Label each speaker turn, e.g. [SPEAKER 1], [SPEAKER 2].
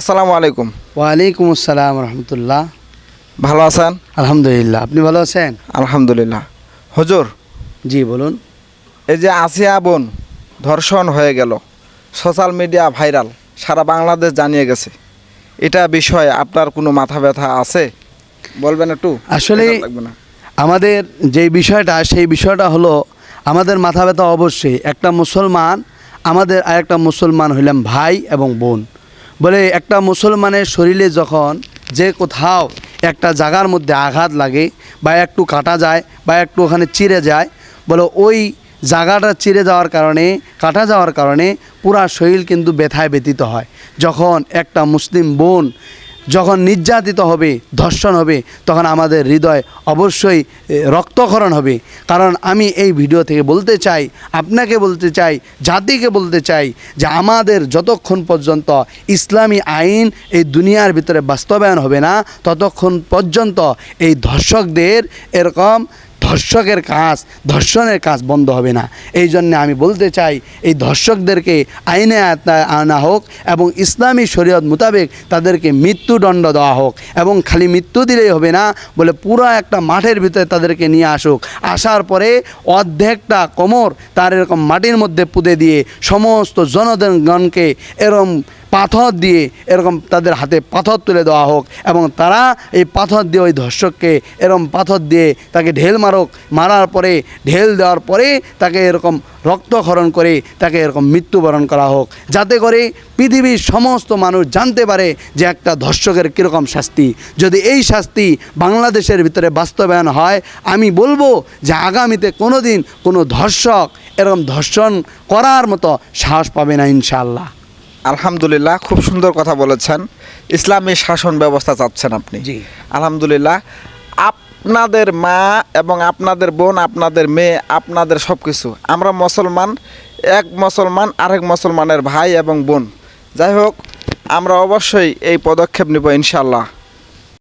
[SPEAKER 1] আসসালামু আলাইকুম।
[SPEAKER 2] ওয়ালাইকুম আসসালাম রহমতুল্লাহ।
[SPEAKER 1] ভালো আছেন?
[SPEAKER 2] আলহামদুলিল্লাহ আপনি ভালো আছেন?
[SPEAKER 1] আলহামদুলিল্লাহ। হুজুর
[SPEAKER 2] জি বলুন।
[SPEAKER 1] এই যে আসিয়া বোন ধর্ষণ হয়ে গেল সোশ্যাল মিডিয়া ভাইরাল সারা বাংলাদেশ জানিয়ে গেছে। এটা বিষয়ে আপনার কোনো মাথা ব্যথা আছে? বলবেন একটু
[SPEAKER 2] আসলে। আমাদের যে বিষয়টা সেই বিষয়টা হলো আমাদের মাথা ব্যথা অবশ্যই। একটা মুসলমান আমাদের আর একটা মুসলমান হইলাম ভাই এবং বোন। বলে একটা মুসলমানের শরীরে যখন যে কোথাও একটা জাগার মধ্যে আঘাত লাগে বা একটু কাটা যায় বা একটু ওখানে চিরে যায়, বলে ওই জায়গাটা চিরে যাওয়ার কারণে, কাটা যাওয়ার কারণে পুরা শরীর কিন্তু ব্যথায় ব্যতীত হয়। যখন একটা মুসলিম বোন যখন নির্যাতিত হবে, ধর্ষণ হবে, তখন আমাদের হৃদয় অবশ্যই রক্তক্ষরণ হবে। কারণ আমি এই ভিডিও থেকে বলতে চাই, আপনাকে বলতে চাই, জাতিকে বলতে চাই যে আমাদের যতক্ষণ পর্যন্ত ইসলামী আইন এই দুনিয়ার ভিতরে বাস্তবায়ন হবে না, ততক্ষণ পর্যন্ত এই ধর্ষকদের এরকম ধর্ষকের কাজ, ধর্ষণের কাজ বন্ধ হবে না। এই জন্য আমি বলতে চাই, এই ধর্ষকদেরকে আইনে আনা হোক এবং ইসলামী শরীয়ত মোতাবেক তাদেরকে মৃত্যুদণ্ড দেওয়া হোক এবং খালি মৃত্যু দিলেই হবে না বলে পুরো একটা মাঠের ভিতরে তাদেরকে নিয়ে আসুক। আসার পরে অর্ধেকটা কোমর তার এরকম মাটির মধ্যে পুঁতে দিয়ে সমস্ত জনগণকে এরকম পাথর দিয়ে এরকম তাদের হাতে পাথর তুলে দেওয়া হোক এবং তারা এই পাথর দিয়ে ওই ধর্ষককে এরকম পাথর দিয়ে তাকে ঢেল মারুক, মারার পরে, ঢেল দেওয়ার পরে তাকে এরকম রক্তক্ষরণ করে তাকে এরকম মৃত্যুবরণ করা হোক। যাতে করে পৃথিবীর সমস্ত মানুষ জানতে পারে যে একটা ধর্ষকের কীরকম শাস্তি। যদি এই শাস্তি বাংলাদেশের ভিতরে বাস্তবায়ন হয়, আমি বলব যে আগামীতে কোনো দিন কোনো ধর্ষক এরকম ধর্ষণ করার মতো সাহস পাবে না ইনশাআল্লাহ।
[SPEAKER 1] আলহামদুলিল্লাহ খুব সুন্দর কথা বলেছেন। ইসলামী শাসন ব্যবস্থা চাচ্ছেন আপনি।
[SPEAKER 2] জি।
[SPEAKER 1] আলহামদুলিল্লাহ আপনাদের মা এবং আপনাদের বোন আপনাদের মেয়ে আপনাদের সব কিছু আমরা মুসলমান এক মুসলমান আরেক মুসলমানের ভাই এবং বোন। যাই হোক আমরা অবশ্যই এই পদক্ষেপ নেব ইনশাল্লাহ